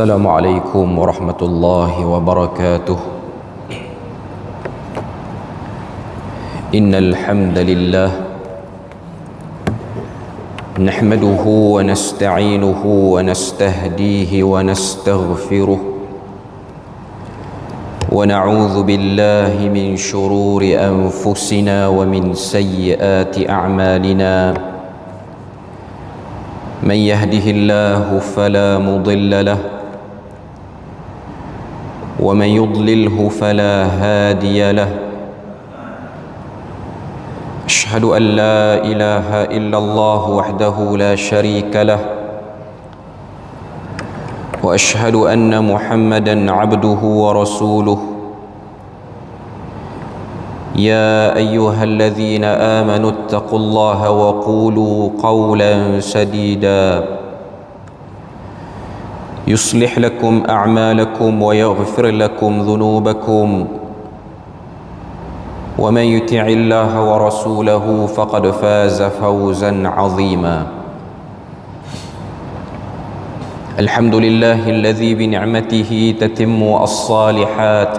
السلام عليكم ورحمة الله وبركاته. إن الحمد لله نحمده ونستعينه ونستهديه ونستغفره ونعوذ بالله من شرور أنفسنا ومن سيئات أعمالنا. من يهده الله فلا مضل له ومن يضلله فلا هادي له. أشهد أن لا إله إلا الله وحده لا شريك له. وأشهد أن محمدا عبده ورسوله. يا أيها الذين آمنوا اتقوا الله وقولوا قولا سديدا. يصلح لكم أعمالكم ويغفر لكم ذنوبكم. ومن يطع الله ورسوله فقد فاز فوزا عظيما. الحمد لله الذي بنعمته تتم الصالحات.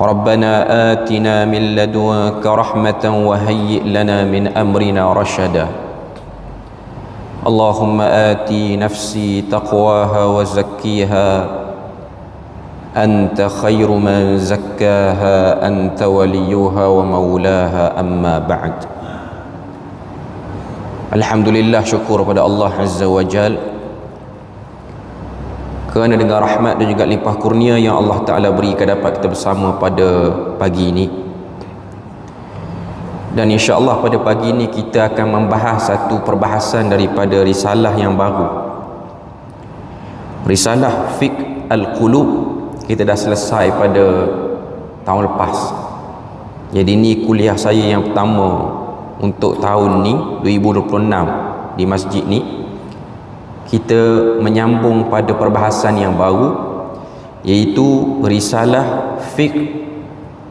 ربنا آتنا من لدنك رحمة وهيئ لنا من أمرنا رشدا. اللهم آتي نفسي تقواها وزكيها أنت خير من زكاها أنت وليها ومولاها أما بعد الحمد لله شكر pada Allah Azza wa Jalla kerana dengan rahmat dan juga limpah kurnia yang Allah Ta'ala berikan dapat kita bersama pada pagi ini dan insya Allah pada pagi ini kita akan membahas satu perbahasan daripada risalah yang baru. Risalah Fiqh Al-Qulub. Kita dah selesai pada tahun lepas. Jadi ini kuliah saya yang pertama untuk tahun ni 2026 di masjid ni. Kita menyambung pada perbahasan yang baru iaitu risalah fiqh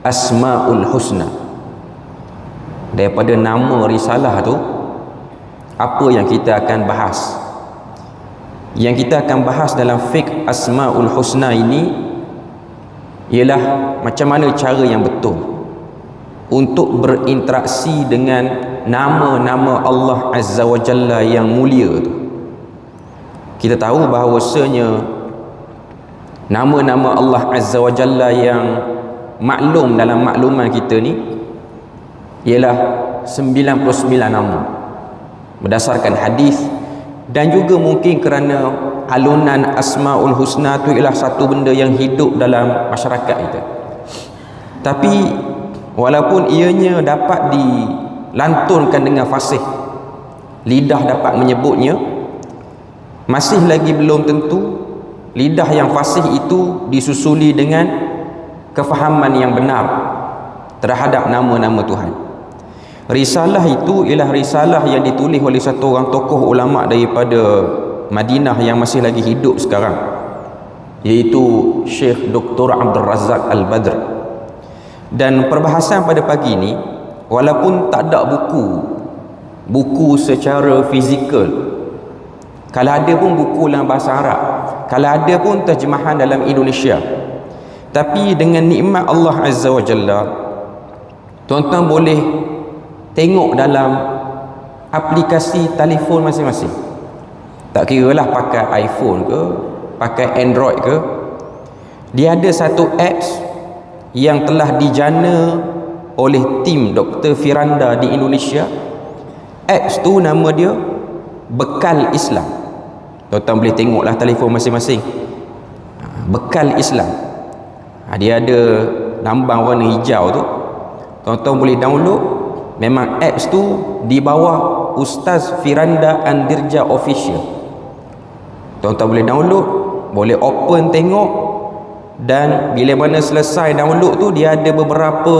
asmaul husna daripada nama risalah tu apa yang kita akan bahas? Yang kita akan bahas dalam fiqh asmaul husna ini ialah macam mana cara yang betul untuk berinteraksi dengan nama-nama Allah Azza wa Jalla yang mulia tu. Kita tahu bahawasanya nama-nama Allah Azza wa Jalla yang maklum dalam makluman kita ni ialah 99 nama. Berdasarkan hadis dan juga mungkin kerana alunan asmaul husna tu ialah satu benda yang hidup dalam masyarakat kita. Tapi walaupun ianya dapat dilantunkan dengan fasih lidah dapat menyebutnya masih lagi belum tentu lidah yang fasih itu disusuli dengan kefahaman yang benar terhadap nama-nama Tuhan risalah itu ialah risalah yang ditulis oleh satu orang tokoh ulama daripada Madinah yang masih lagi hidup sekarang iaitu Syekh Dr. Abdul Razak Al-Badr dan perbahasan pada pagi ini walaupun tak ada buku buku secara fizikal kalau ada pun buku dalam bahasa Arab kalau ada pun terjemahan dalam Indonesia tapi dengan nikmat Allah Azza wa Jalla tuan-tuan boleh tengok dalam aplikasi telefon masing-masing tak kira lah pakai iPhone ke pakai Android ke dia ada satu apps yang telah dijana oleh tim Dr. Firanda di Indonesia apps tu nama dia Bekal Islam Tuan-tuan boleh tengoklah telefon masing-masing. Ha, bekal Islam. Ha, dia ada lambang warna hijau tu. Tuan-tuan boleh download. Memang apps tu di bawah Ustaz Firanda Andirja Official. Tuan-tuan boleh download. Boleh open tengok. Dan bila mana selesai download tu dia ada beberapa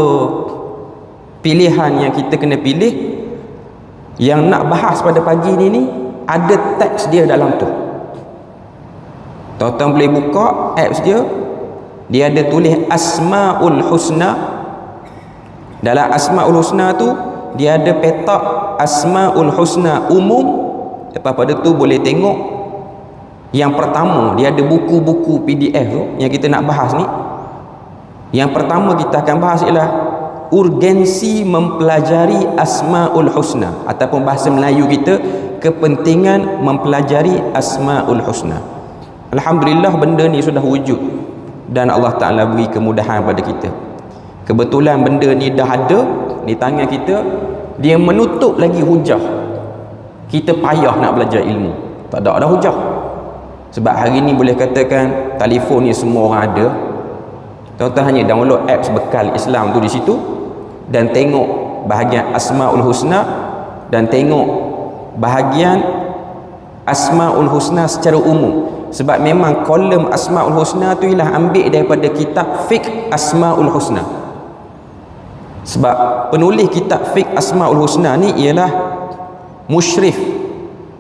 pilihan yang kita kena pilih. Yang nak bahas pada pagi ni ni ada teks dia dalam tu tuan-tuan boleh buka apps dia dia ada tulis asmaul husna dalam asmaul husna tu dia ada petak asmaul husna umum. Lepas pada tu boleh tengok. Yang pertama dia ada buku-buku PDF tu yang kita nak bahas ni. Yang pertama kita akan bahas ialah urgensi mempelajari asmaul husna ataupun bahasa Melayu kita kepentingan mempelajari asmaul husna. Alhamdulillah benda ni sudah wujud dan Allah Taala beri kemudahan pada kita kebetulan benda ni dah ada di tangan kita. Dia menutup lagi hujah. Kita payah nak belajar ilmu. Tak ada ada hujah. Sebab hari ni boleh katakan telefon ni semua orang ada. Tuan-tuan hanya download apps bekal Islam tu di situ dan tengok bahagian asmaul husna dan tengok bahagian asmaul husna secara umum. Sebab memang kolom asmaul husna tu ialah ambil daripada kitab fiqh asmaul husna sebab penulis kitab fiqh asmaul husna ni ialah musyrif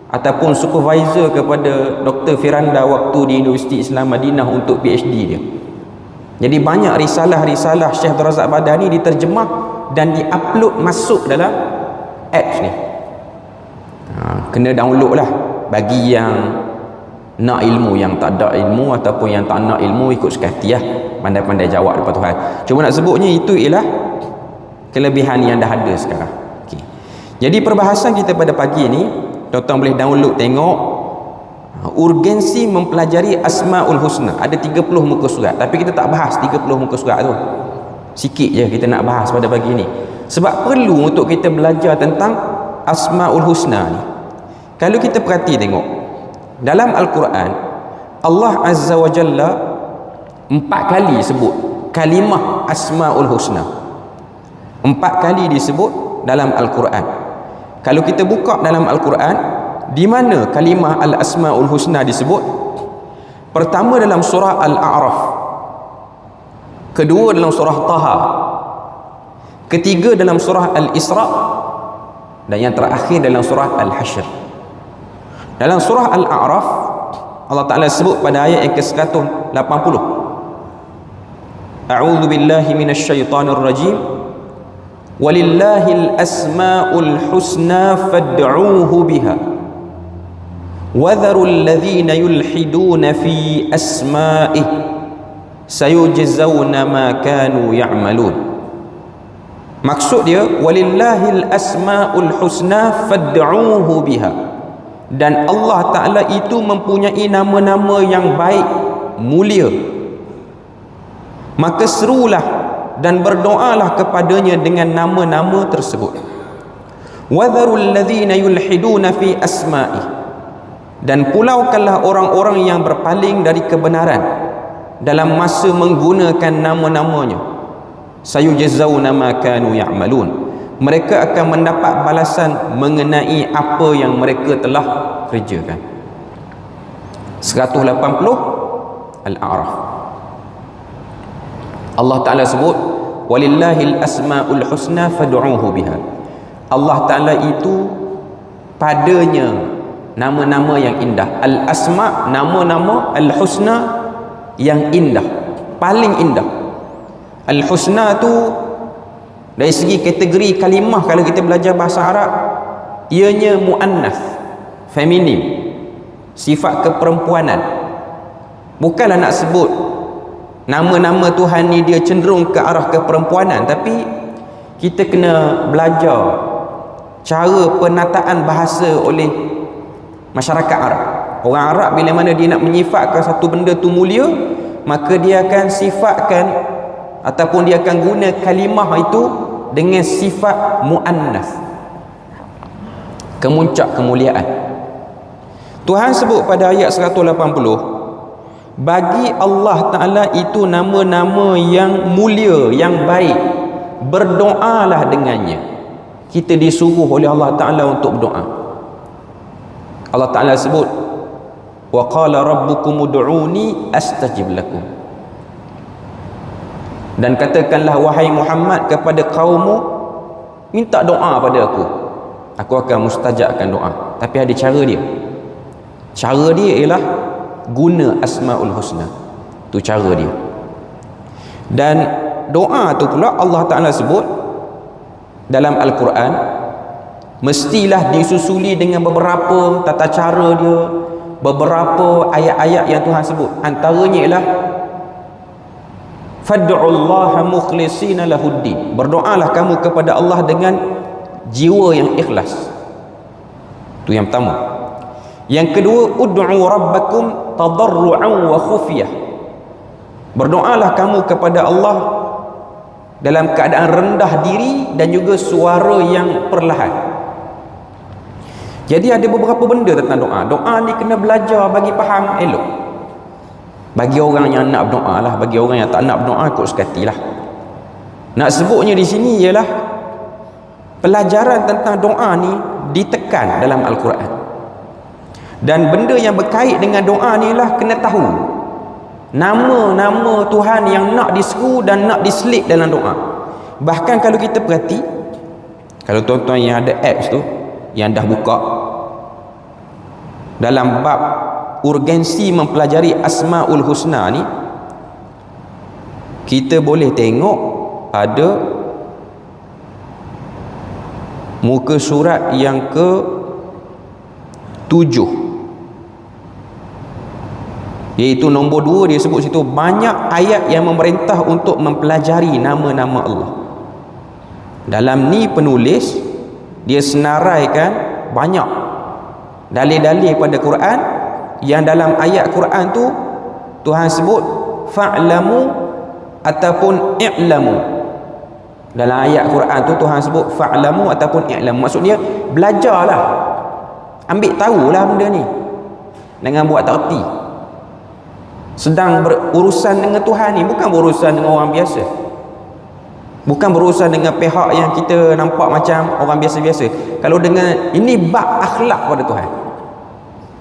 ataupun supervisor kepada Dr. Firanda waktu di Universiti Islam Madinah untuk PhD dia. Jadi banyak risalah-risalah Syekh Razak ni diterjemah dan diupload masuk dalam apps ni. Ha, kena download lah. Bagi yang nak ilmu yang tak ada ilmu ataupun yang tak nak ilmu ikut sekati lah. Pandai-pandai jawab depan Tuhan cuma nak sebutnya itu ialah kelebihan yang dah ada sekarang. Okay. jadi perbahasan kita pada pagi ni tuan-tuan boleh download tengok. Urgensi mempelajari asma'ul husna. Ada 30 muka surat. Tapi kita tak bahas 30 muka surat tu. Sikit je kita nak bahas pada pagi ni. Sebab perlu untuk kita belajar tentang asma'ul husna ni. Kalau kita perhati tengok dalam Al-Quran Allah Azza wa Jalla empat kali sebut kalimah asma'ul husna empat kali disebut dalam Al-Quran. Kalau kita buka dalam Al-Quran di mana kalimah Al-Asma'ul Husna disebut? Pertama dalam surah Al-A'raf. Kedua dalam surah Taha. Ketiga dalam surah Al-Isra. Dan yang terakhir dalam surah Al-Hashr. Dalam surah Al-A'raf Allah Ta'ala sebut pada ayat yang ke-180 A'udhu billahi minasyaitanir rajim Walillahil asma'ul husna fad'uuhu biha. Wadharul ladhina yulhiduna fi asma'ih Sayujizawna ma kanu ya'malun. Maksud dia Walillahil asma'ul husna fad'uuhu biha. Dan Allah Ta'ala itu mempunyai nama-nama yang baik Mulia. Maka serulah dan berdoalah kepadanya dengan nama-nama tersebut. Wadharul ladzina yulhiduna fi asma'i. Dan pulaukanlah orang-orang yang berpaling dari kebenaran dalam masa menggunakan nama-namanya. Sayujzauna ma kanu ya'malun. Mereka akan mendapat balasan mengenai apa yang mereka telah kerjakan. 180 Al-A'raf Allah Ta'ala sebut walillahil asma'ul husna fad'uhu biha. Allah Ta'ala itu padanya nama-nama yang indah. Al-asma' nama-nama al-husna yang indah paling indah. Al-husna tu dari segi kategori kalimah kalau kita belajar bahasa Arab ianya mu'annas feminim sifat keperempuanan. Bukanlah nak sebut nama-nama Tuhan ni dia cenderung ke arah keperempuanan tapi kita kena belajar cara penataan bahasa oleh masyarakat Arab. Orang Arab bila mana dia nak menyifatkan satu benda tu mulia maka dia akan sifatkan ataupun dia akan guna kalimah itu dengan sifat mu'annas. Kemuncak kemuliaan. Tuhan sebut pada ayat 180 bagi Allah Ta'ala itu nama-nama yang mulia, yang baik. Berdoalah dengannya. Kita disuruh oleh Allah Ta'ala untuk berdoa. Allah Ta'ala sebut qala rabbukum udu'uni astajib lakum. Dan katakanlah wahai Muhammad kepada kaummu minta doa pada aku. Aku akan mustajabkan doa. Tapi ada cara dia. Cara dia ialah guna asmaul husna. Tu cara dia. Dan doa tu pula Allah Taala sebut dalam al-Quran mestilah disusuli dengan beberapa tata cara dia beberapa ayat-ayat yang Tuhan sebut. Antaranya ialah fad'ullaha mukhlishina lahuddin. Berdoalah kamu kepada Allah dengan jiwa yang ikhlas. Itu yang pertama yang kedua ud'u rabbakum tadarruan wa khufiyah. Berdoalah kamu kepada Allah dalam keadaan rendah diri dan juga suara yang perlahan. Jadi ada beberapa benda tentang doa. Doa ni kena belajar bagi faham elok. Bagi orang yang nak berdoa lah bagi orang yang tak nak berdoa ikut sekati lah. Nak sebutnya di sini ialah pelajaran tentang doa ni ditekan dalam Al-Quran dan benda yang berkait dengan doa ni lah kena tahu. Nama-nama Tuhan yang nak diseru dan nak diselip dalam doa. Bahkan kalau kita perhati kalau tuan-tuan yang ada apps tu yang dah buka dalam bab urgensi mempelajari asmaul husna ni kita boleh tengok ada muka surat yang ke tujuh iaitu nombor dua dia sebut situ banyak ayat yang memerintah untuk mempelajari nama-nama Allah. Dalam ni penulis dia senaraikan banyak dalil-dalil pada Quran. Yang dalam ayat Quran tu Tuhan sebut fa'lamu ataupun i'lamu. Dalam ayat Quran tu Tuhan sebut fa'lamu ataupun i'lamu. Maksudnya belajarlah. Ambil tahulah benda ni. Dengan buat tak erti sedang berurusan dengan Tuhan ni bukan berurusan dengan orang biasa. Bukan berurusan dengan pihak yang kita nampak macam orang biasa-biasa. Kalau dengan ini bab akhlak pada Tuhan.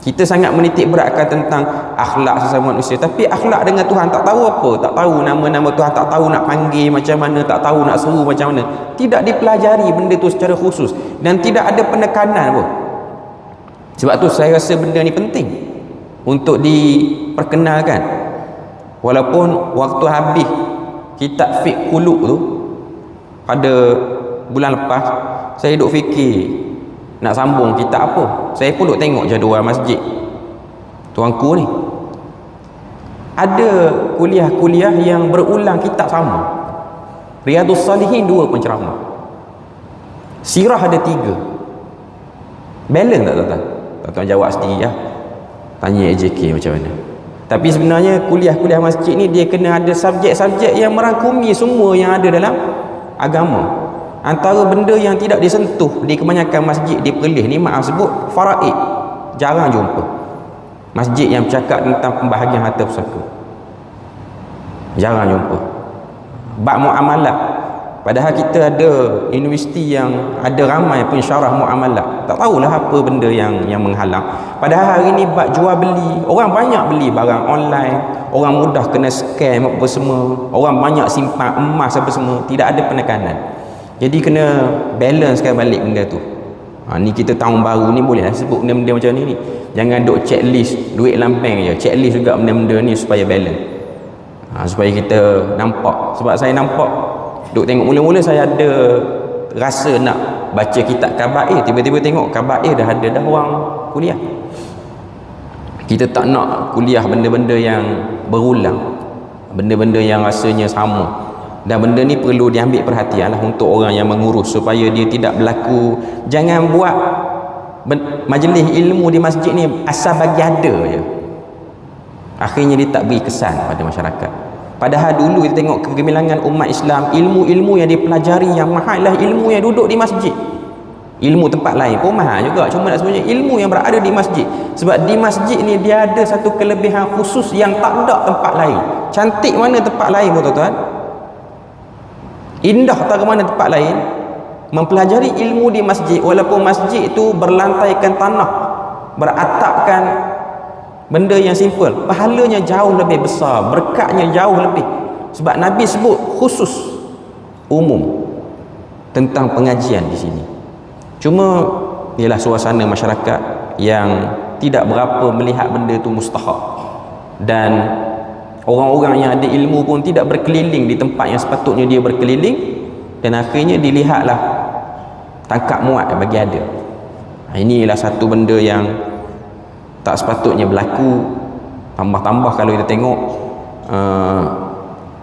Kita sangat menitik beratkan tentang akhlak sesama manusia. Tapi akhlak dengan Tuhan tak tahu apa. Tak tahu nama-nama Tuhan tak tahu nak panggil macam mana tak tahu nak seru macam mana. Tidak dipelajari benda tu secara khusus. Dan tidak ada penekanan pun sebab tu saya rasa benda ni penting untuk diperkenalkan walaupun waktu habis kitab fiqh kuluk tu pada bulan lepas saya duduk fikir nak sambung kita apa. Saya pun duk tengok jadual masjid tuanku ni. Ada kuliah-kuliah yang berulang kitab sama. Riyadus Salihin dua penceramah. Sirah ada tiga. Balance tak tuan-tuan? Tuan-tuan jawab sendiri ya tanya AJK macam mana tapi sebenarnya kuliah-kuliah masjid ni dia kena ada subjek-subjek yang merangkumi semua yang ada dalam agama. Antara benda yang tidak disentuh di kebanyakan masjid di Perlis ni maaf sebut faraid. Jarang jumpa. Masjid yang bercakap tentang pembahagian harta pusaka. Jarang jumpa. Bab muamalat padahal kita ada universiti yang ada ramai pensyarah muamalat. Tak tahulah apa benda yang yang menghalang. Padahal hari ni bab jual beli orang banyak beli barang online. Orang mudah kena scam apa semua. Orang banyak simpan emas apa semua. Tidak ada penekanan. Jadi kena balancekan balik benda tu. Ha, ni kita tahun baru ni boleh lah sebut benda-benda macam ni ni. Jangan duk checklist duit bank je. Checklist juga benda-benda ni supaya balance. Ha, supaya kita nampak. Sebab saya nampak duk tengok mula-mula saya ada rasa nak baca kitab kabair. Tiba-tiba tengok kabair dah ada dah orang kuliah. Kita tak nak kuliah benda-benda yang berulang. Benda-benda yang rasanya sama. Dan benda ni perlu diambil perhatian lah untuk orang yang mengurus supaya dia tidak berlaku. Jangan buat majlis ilmu di masjid ni asal bagi ada je. Akhirnya dia tak beri kesan pada masyarakat padahal dulu kita tengok kegemilangan umat Islam ilmu-ilmu yang dipelajari yang mahal lah ilmu yang duduk di masjid. Ilmu tempat lain pun mahal juga cuma nak sebenarnya ilmu yang berada di masjid. Sebab di masjid ni dia ada satu kelebihan khusus yang tak ada tempat lain. Cantik mana tempat lain pun tuan-tuan? Indah tak ke mana tempat lain? Mempelajari ilmu di masjid walaupun masjid itu berlantaikan tanah beratapkan benda yang simple. Pahalanya jauh lebih besar berkatnya jauh lebih. Sebab Nabi sebut khusus umum tentang pengajian di sini. Cuma ialah suasana masyarakat yang tidak berapa melihat benda itu mustahak. Dan Orang-orang yang ada ilmu pun tidak berkeliling di tempat yang sepatutnya dia berkeliling. Dan akhirnya dilihatlah tangkap muat bagi ada. Ha, inilah satu benda yang tak sepatutnya berlaku. Tambah-tambah kalau kita tengok uh,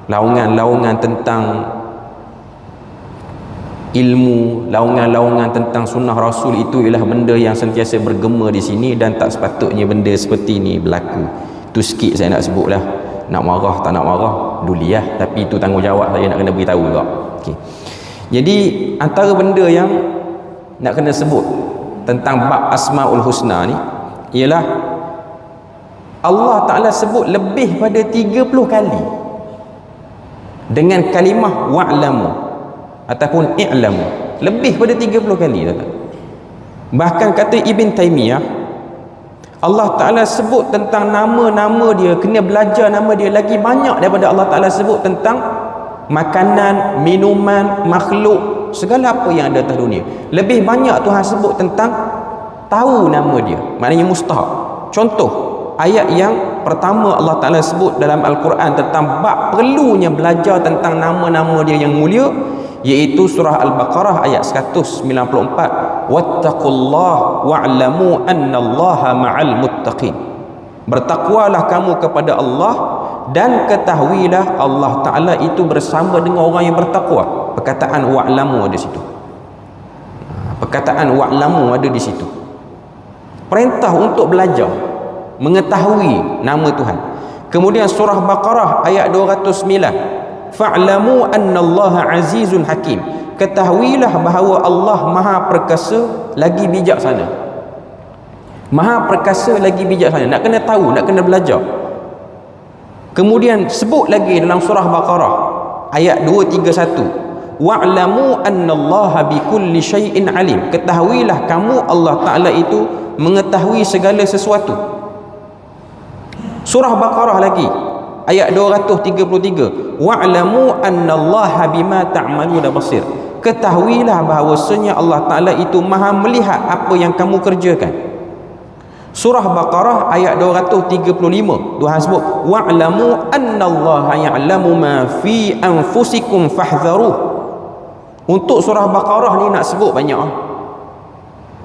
laungan-laungan tentang ilmu laungan-laungan tentang sunnah rasul itu ialah benda yang sentiasa bergema di sini dan tak sepatutnya benda seperti ini berlaku. Tu sikit saya nak sebut lah nak marah tak nak marah duliah. Tapi itu tanggungjawab saya nak kena beritahu juga. Okay. jadi antara benda yang nak kena sebut tentang bab asmaul husna ni ialah Allah Ta'ala sebut lebih pada 30 kali dengan kalimah wa'lamu ataupun i'lamu. Lebih pada 30 kali bahkan kata Ibn Taymiyah Allah Ta'ala sebut tentang nama-nama dia kena belajar nama dia lagi banyak daripada Allah Ta'ala sebut tentang makanan, minuman, makhluk segala apa yang ada atas dunia. Lebih banyak Tuhan sebut tentang tahu nama dia. Maknanya mustahak contoh ayat yang pertama Allah Ta'ala sebut dalam Al-Quran tentang bab perlunya belajar tentang nama-nama dia yang mulia iaitu surah al-baqarah ayat 194 wattaqullah wa'lamu annallaha ma'al muttaqin. Bertakwalah kamu kepada Allah dan ketahuilah Allah taala itu bersama dengan orang yang bertakwa. Perkataan wa'lamu ada situ. Perkataan wa'lamu ada di situ perintah untuk belajar mengetahui nama Tuhan. Kemudian surah baqarah ayat 209 fa'lamu annallaha azizun hakim. Ketahuilah bahawa Allah maha perkasa lagi bijaksana maha perkasa lagi bijaksana nak kena tahu nak kena belajar. Kemudian sebut lagi dalam surah baqarah ayat 231 wa'lamu annallaha bikulli syai'in alim. Ketahuilah kamu Allah taala itu mengetahui segala sesuatu. Surah baqarah lagi ayat 233 wa'lamu annallaha bima ta'maluna basir. Ketahuilah bahawasanya Allah Taala itu Maha melihat apa yang kamu kerjakan. Surah baqarah ayat 235 Tuhan sebut wa'lamu annallaha ya'lamu ma fi anfusikum fahdharuh untuk surah baqarah ni nak sebut banyak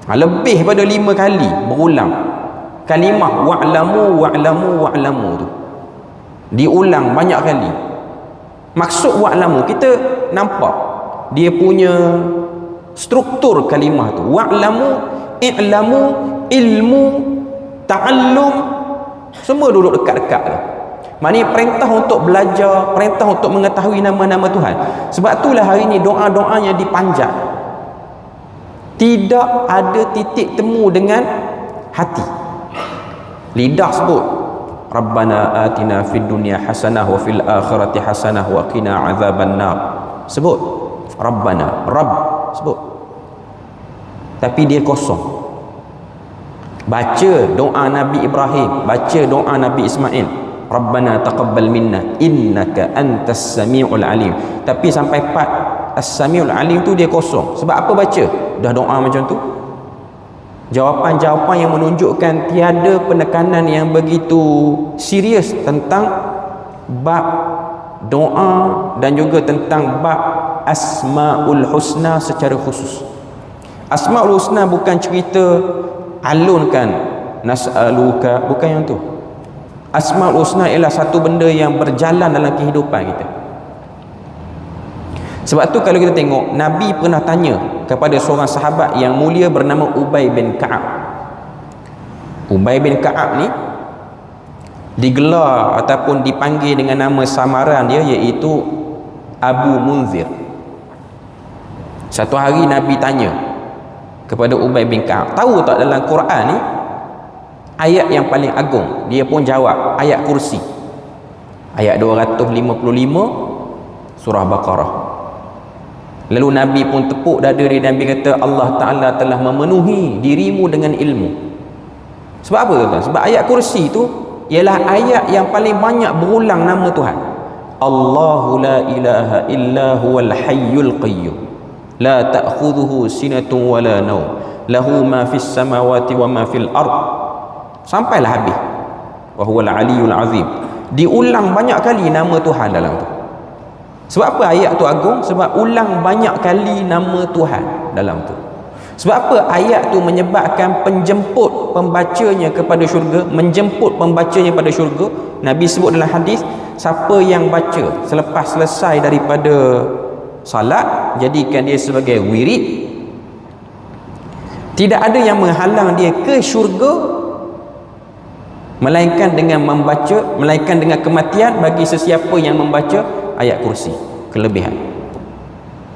ha, lebih pada lima kali berulang. Kalimah wa'lamu wa'lamu wa'lamu tu. Diulang banyak kali. Maksud wa'lamu kita nampak dia punya struktur kalimah tu. Wa'lamu i'lamu ilmu ta'allum semua duduk dekat-dekat tu maknanya perintah untuk belajar perintah untuk mengetahui nama-nama Tuhan sebab itulah hari ini doa-doanya dipanjat tidak ada titik temu dengan hati lidah sebut Rabbana atina fid dunya hasanah wa fil akhirati hasanah wa qina azaban nar. Sebut Rabbana, Rabb sebut. Tapi dia kosong. Baca doa Nabi Ibrahim, baca doa Nabi Ismail. Rabbana taqabbal minna innaka antas samiul alim. Tapi sampai part as-samiul alim tu dia kosong. Sebab apa baca? Dah doa macam tu, jawapan-jawapan yang menunjukkan tiada penekanan yang begitu serius tentang bab doa dan juga tentang bab asmaul husna secara khusus asmaul husna bukan cerita alunkan nas'aluka bukan yang tu asmaul husna ialah satu benda yang berjalan dalam kehidupan kita sebab tu kalau kita tengok Nabi pernah tanya kepada seorang sahabat yang mulia bernama Ubay bin Ka'ab. Ubay bin Ka'ab ni digelar ataupun dipanggil dengan nama samaran dia iaitu Abu Munzir. Satu hari Nabi tanya kepada Ubay bin Ka'ab, tahu tak dalam Quran ni ayat yang paling agung? Dia pun jawab, ayat kursi. Ayat 255 surah Baqarah. Lalu Nabi pun tepuk dada dia Nabi kata Allah Ta'ala telah memenuhi dirimu dengan ilmu sebab apa tuan? sebab ayat kursi itu ialah ayat yang paling banyak berulang nama Tuhan Allahu la ilaha illa huwal hayyul qayyum la ta'khudhuhu sinatun wa la naw lahu ma fis samawati wa ma fil ard sampailah habis. Wa huwal aliyul azim. Diulang banyak kali nama Tuhan dalam tu. Sebab apa ayat tu agung? Sebab ulang banyak kali nama Tuhan dalam tu. Sebab apa ayat tu menyebabkan penjemput pembacanya kepada syurga menjemput pembacanya pada syurga? Nabi sebut dalam hadis siapa yang baca selepas selesai daripada salat jadikan dia sebagai wirid. Tidak ada yang menghalang dia ke syurga melainkan dengan membaca melainkan dengan kematian bagi sesiapa yang membaca ayat kursi kelebihan.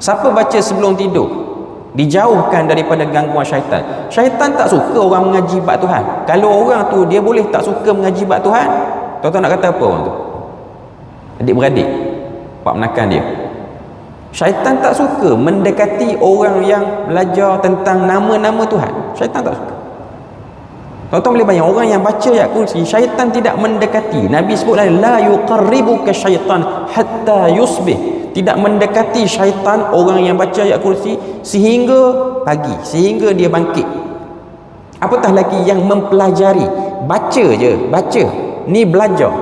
Siapa baca sebelum tidur? Dijauhkan daripada gangguan syaitan. Syaitan tak suka orang mengaji bab Tuhan. Kalau orang tu dia boleh tak suka mengaji bab Tuhan? Tuan-tuan nak kata apa orang tu? Adik-beradik pak menakan dia. Syaitan tak suka mendekati orang yang belajar tentang nama-nama Tuhan. Syaitan tak suka Tuan-tuan boleh bayang orang yang baca ayat kursi syaitan tidak mendekati. Nabi sebut la yuqarribuka syaitan hatta yusbih. Tidak mendekati syaitan orang yang baca ayat kursi sehingga pagi, sehingga dia bangkit. Apatah lagi yang mempelajari, baca je, baca. Ni belajar.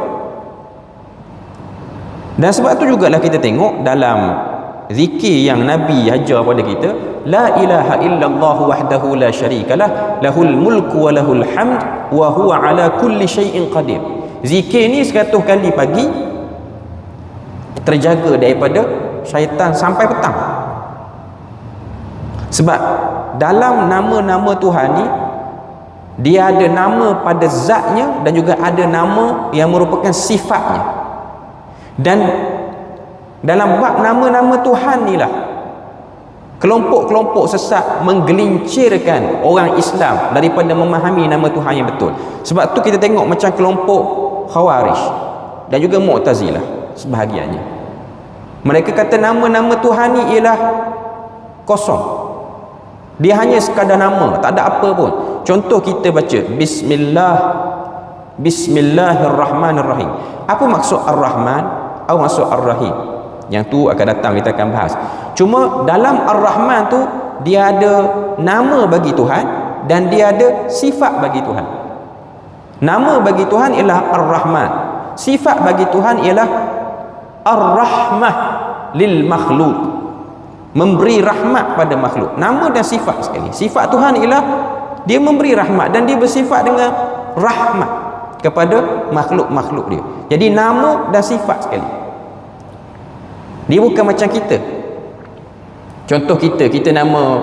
Dan sebab tu jugalah kita tengok dalam zikir yang Nabi ajar pada kita la ilaha illallah wahdahu la syarikalah lahul mulku wa lahul hamd wa huwa ala kulli syai'in qadir. Zikir ni 100 kali pagi terjaga daripada syaitan sampai petang. Sebab dalam nama-nama Tuhan ni dia ada nama pada zatnya dan juga ada nama yang merupakan sifatnya. Dan dalam bab nama-nama Tuhan ni lah kelompok-kelompok sesat menggelincirkan orang Islam daripada memahami nama Tuhan yang betul. Sebab tu kita tengok macam kelompok Khawarij dan juga Mu'tazilah sebahagiannya. Mereka kata nama-nama Tuhan ni ialah kosong. Dia hanya sekadar nama tak ada apa pun. Contoh kita baca Bismillah Bismillahirrahmanirrahim. Apa maksud Ar-Rahman? Apa maksud Ar-Rahim yang tu akan datang kita akan bahas. Cuma dalam Ar-Rahman tu dia ada nama bagi Tuhan dan dia ada sifat bagi Tuhan. Nama bagi Tuhan ialah Ar-Rahman. Sifat bagi Tuhan ialah Ar-Rahmah lil makhluk memberi rahmat pada makhluk. Nama dan sifat sekali. Sifat Tuhan ialah dia memberi rahmat dan dia bersifat dengan rahmat kepada makhluk-makhluk dia. Jadi nama dan sifat sekali dia bukan macam kita. Contoh kita kita nama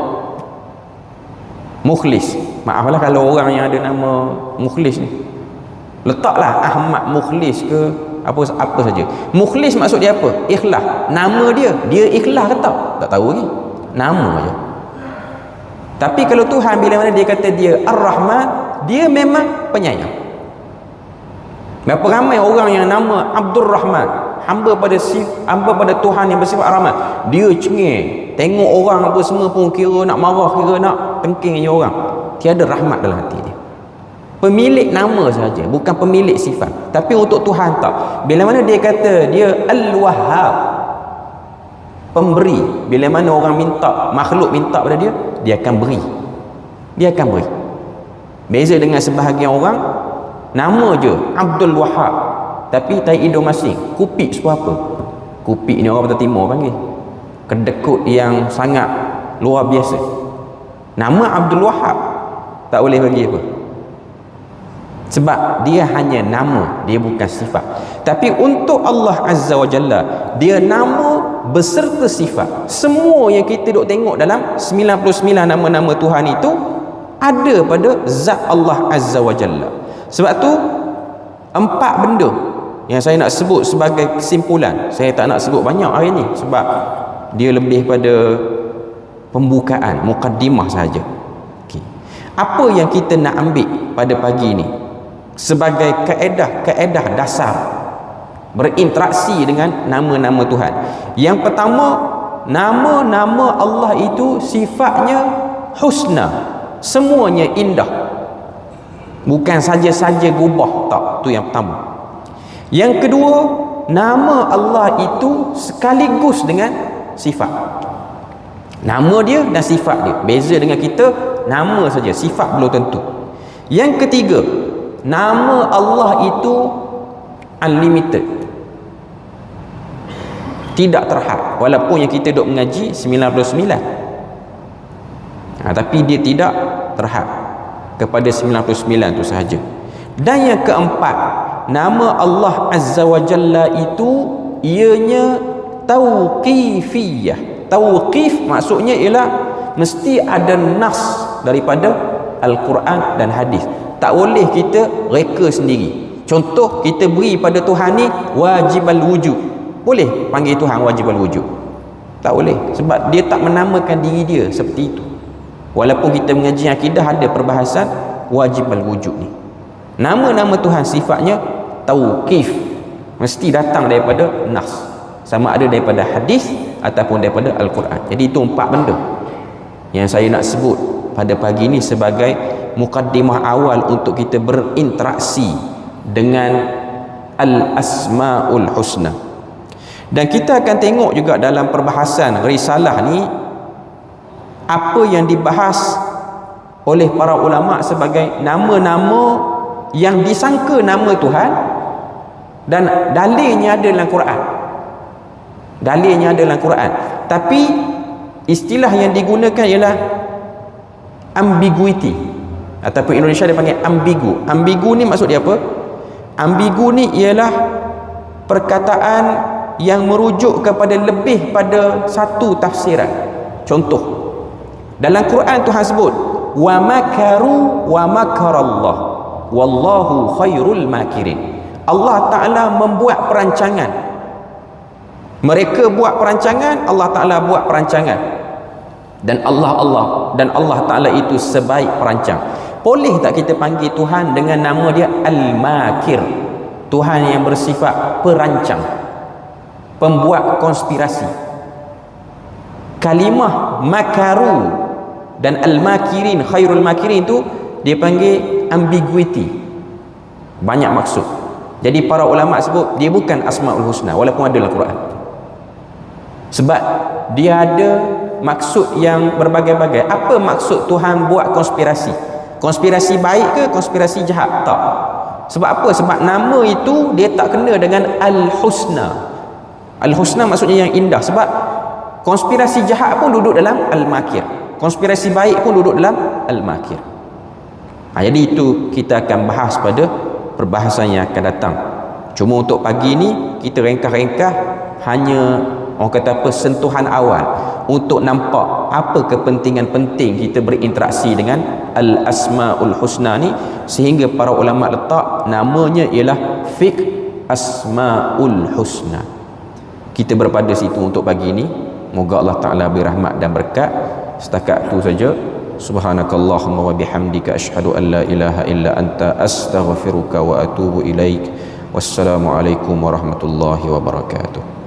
Mukhlis. Maaflah kalau orang yang ada nama Mukhlis ni. Letaklah Ahmad Mukhlis ke apa apa saja. Mukhlis maksud dia apa? Ikhlas. Nama dia. Dia ikhlas ke tak? Tak tahu lagi. Nama aja. Tapi kalau Tuhan bila mana dia kata dia Ar-Rahman dia memang penyayang. Berapa ramai orang yang nama Abdul Rahman hamba pada si, hamba pada Tuhan yang bersifat rahmat. Dia cengeng tengok orang apa semua pun kira nak marah kira nak tengking je orang. Tiada rahmat dalam hati dia. Pemilik nama saja bukan pemilik sifat. Tapi untuk Tuhan tak. Bila mana dia kata dia Al-Wahhab pemberi. Bila mana orang minta makhluk minta pada dia dia akan beri. Dia akan beri. Beza dengan sebahagian orang nama je Abdul Wahab tapi tai hidung masing kupik sebab apa? Kupik ni orang Batak Timur panggil. Kedekut yang sangat luar biasa. Nama Abdul Wahab. Tak boleh bagi apa. Sebab dia hanya nama dia bukan sifat. Tapi untuk Allah Azza wa Jalla dia nama beserta sifat. Semua yang kita duk tengok dalam 99 nama-nama Tuhan itu ada pada zat Allah Azza wa Jalla. Sebab tu empat benda yang saya nak sebut sebagai kesimpulan saya tak nak sebut banyak hari ni sebab dia lebih pada pembukaan mukaddimah saja okay. apa yang kita nak ambil pada pagi ni? Sebagai kaedah-kaedah dasar berinteraksi dengan nama-nama Tuhan. Yang pertama nama-nama Allah itu sifatnya husna semuanya indah. Bukan saja-saja gubah tak tu yang pertama yang kedua, nama Allah itu sekaligus dengan sifat. Nama dia dan sifat dia. Beza dengan kita, nama saja, sifat belum tentu. Yang ketiga, nama Allah itu unlimited. Tidak terhad. Walaupun yang kita duk mengaji 99. Ha, tapi dia tidak terhad. kepada 99 tu sahaja dan yang keempat nama Allah Azza wa Jalla itu ianya tauqifiyah. Tauqif maksudnya ialah mesti ada nas daripada Al-Quran dan hadis. Tak boleh kita reka sendiri. Contoh kita beri pada Tuhan ni wajib al-wujud boleh panggil Tuhan wajib al-wujud tak boleh sebab dia tak menamakan diri dia seperti itu. Walaupun kita mengaji akidah ada perbahasan wajib al-wujud ni. Nama-nama Tuhan sifatnya tauqif mesti datang daripada nas. Sama ada daripada hadis ataupun daripada Al-Quran. Jadi itu empat benda yang saya nak sebut pada pagi ini sebagai mukaddimah awal untuk kita berinteraksi dengan al-asmaul husna. Dan kita akan tengok juga dalam perbahasan risalah ni apa yang dibahas oleh para ulama sebagai nama-nama yang disangka nama Tuhan dan dalilnya ada dalam Quran. Dalilnya ada dalam Quran. Tapi istilah yang digunakan ialah ambiguity. Ataupun Indonesia dia panggil ambigu. Ambigu ni maksud dia apa? Ambigu ni ialah perkataan yang merujuk kepada lebih pada satu tafsiran. Contoh dalam Quran Tuhan sebut wa makaru wa makarallah. Wallahu khairul makirin Allah Ta'ala membuat perancangan. Mereka buat perancangan Allah Ta'ala buat perancangan. Dan Allah Allah dan Allah Ta'ala itu sebaik perancang. Boleh tak kita panggil Tuhan dengan nama dia Al-Makir? Tuhan yang bersifat perancang pembuat konspirasi. Kalimah makaru dan Al-Makirin khairul makirin itu dia panggil ambiguity. Banyak maksud jadi para ulama sebut dia bukan asmaul husna walaupun ada dalam Quran. Sebab dia ada maksud yang berbagai-bagai. Apa maksud Tuhan buat konspirasi? Konspirasi baik ke konspirasi jahat? Tak. Sebab apa? Sebab nama itu dia tak kena dengan al-husna. Al-husna maksudnya yang indah. Sebab konspirasi jahat pun duduk dalam al-makir. Konspirasi baik pun duduk dalam al-makir. Ha, jadi itu kita akan bahas pada perbahasan yang akan datang. Cuma untuk pagi ni kita rengkah-rengkah hanya orang kata apa sentuhan awal. Untuk nampak apa kepentingan penting kita berinteraksi dengan al-asmaul husna ni sehingga para ulama letak namanya ialah fiqh asmaul husna. Kita berpada situ untuk pagi ni. Moga Allah taala beri rahmat dan berkat. Setakat tu saja subhanakallahumma wa bihamdika ashhadu an la ilaha illa anta astaghfiruka wa atubu ilaik. Wassalamu alaikum warahmatullahi wabarakatuh